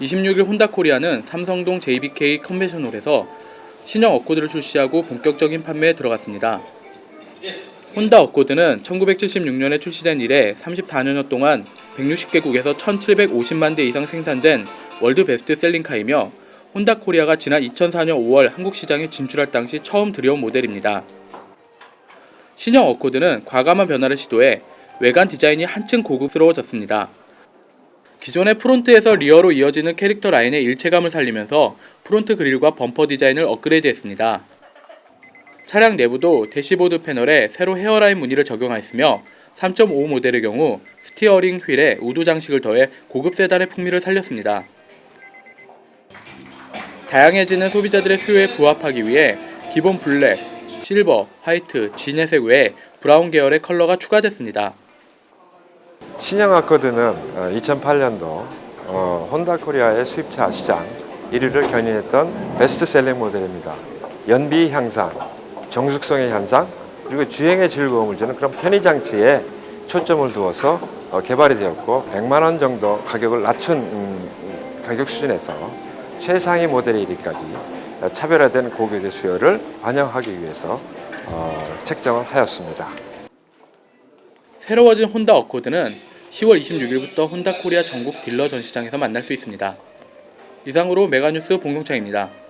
26일 혼다코리아는 삼성동 JBK 컨벤션홀에서 신형 어코드를 출시하고 본격적인 판매에 들어갔습니다. 혼다 어코드는 1976년에 출시된 이래 34년여 동안 160개국에서 1,750만 대 이상 생산된 월드 베스트셀링카이며 혼다 코리아가 지난 2004년 5월 한국 시장에 진출할 당시 처음 들여온 모델입니다. 신형 어코드는 과감한 변화를 시도해 외관 디자인이 한층 고급스러워졌습니다. 기존의 프론트에서 리어로 이어지는 캐릭터 라인의 일체감을 살리면서 프론트 그릴과 범퍼 디자인을 업그레이드했습니다. 차량 내부도 대시보드 패널에 새로 헤어라인 무늬를 적용하였으며 3.5 모델의 경우 스티어링 휠에 우드 장식을 더해 고급 세단의 풍미를 살렸습니다. 다양해지는 소비자들의 수요에 부합하기 위해 기본 블랙, 실버, 화이트, 진회색 외에 브라운 계열의 컬러가 추가됐습니다. 신형 아코드는 2008년도 어, 혼다 코리아의 수입차 시장 1위를 견인했던 베스트셀링 모델입니다. 연비 향상, 정숙성의 향상, 그리고 주행의 즐거움을 주는 그런 편의 장치에 초점을 두어서 어, 개발이 되었고 100만 원 정도 가격을 낮춘 음, 가격 수준에서 최상위 모델에 이르기까지 차별화된 고객의 수요를 반영하기 위해서 어, 책정을 하였습니다. 새로워진 혼다 어코드는 10월 26일부터 혼다 코리아 전국 딜러 전시장에서 만날 수 있습니다. 이상으로 메가뉴스 봉동창입니다.